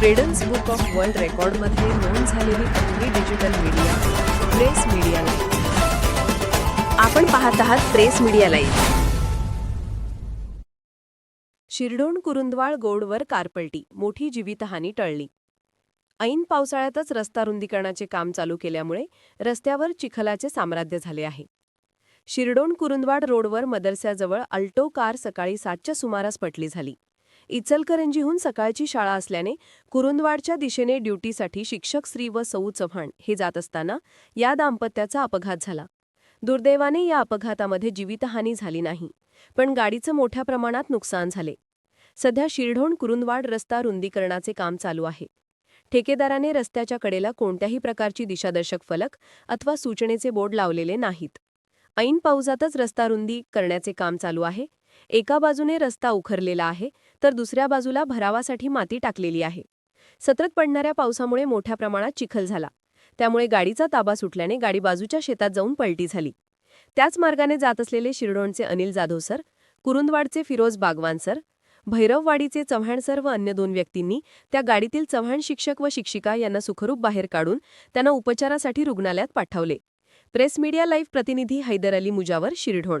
Credence book of world रेकॉर्डमध्ये नोंद झालेली पहिली digital media press media live आपण पाहत आहात press media live Shirdhon Kurundwad गोडवर कारपलटी मोठी जीवितहानी टळली. ऐन पावसाळ्यातच रस्ता रुंदीकरणाचे काम चालू केल्यामुळे रस्त्यावर चिखलाचे साम्राज्य झाले आहे. शिरडोण कुरुंदवाड रोडवर मदरस्याजवळ अल्टो कार सकाळी सातच्या सुमारास पटली झाली. इचलकरंजीहून सकाळची शाळा असल्याने कुरुंदवाडच्या दिशेने ड्युटीसाठी शिक्षक श्री व सौ चव्हाण हे जात असताना या दाम्पत्याचा अपघात झाला. दुर्दैवाने या अपघातामध्ये जीवितहानी झाली नाही पण गाडीचं मोठ्या प्रमाणात नुकसान झाले. सध्या शिरढोण कुरुंदवाड रस्ता रुंदीकरणाचे काम चालू आहे. ठेकेदाराने रस्त्याच्या कडेला कोणत्याही प्रकारची दिशादर्शक फलक अथवा सूचनेचे बोर्ड लावलेले नाहीत. ऐन पावसातच रस्ता रुंदी करण्याचे काम चालू आहे एका बाजूने रस्ता उखरलेला आहे तर दुसऱ्या बाजूला भरावासाठी माती टाकलेली आहे. सतत पडणाऱ्या पावसामुळे मोठ्या प्रमाणात चिखल झाला. त्यामुळे गाडीचा ताबा सुटल्याने गाडी बाजूच्या शेतात जाऊन पलटी झाली. त्याच मार्गाने जात असलेले शिरडोणचे अनिल जाधव सर कुरुंदवाडचे फिरोज बागवान सर भैरववाडीचे चव्हाण सर व अन्य दोन व्यक्तींनी त्या गाडीतील चव्हाण शिक्षक व शिक्षिका यांना सुखरूप बाहेर काढून त्यांना उपचारासाठी रुग्णालयात पाठवले. प्रेस मीडिया लाईव्ह प्रतिनिधी Haidar Ali Mujawar Shirdhon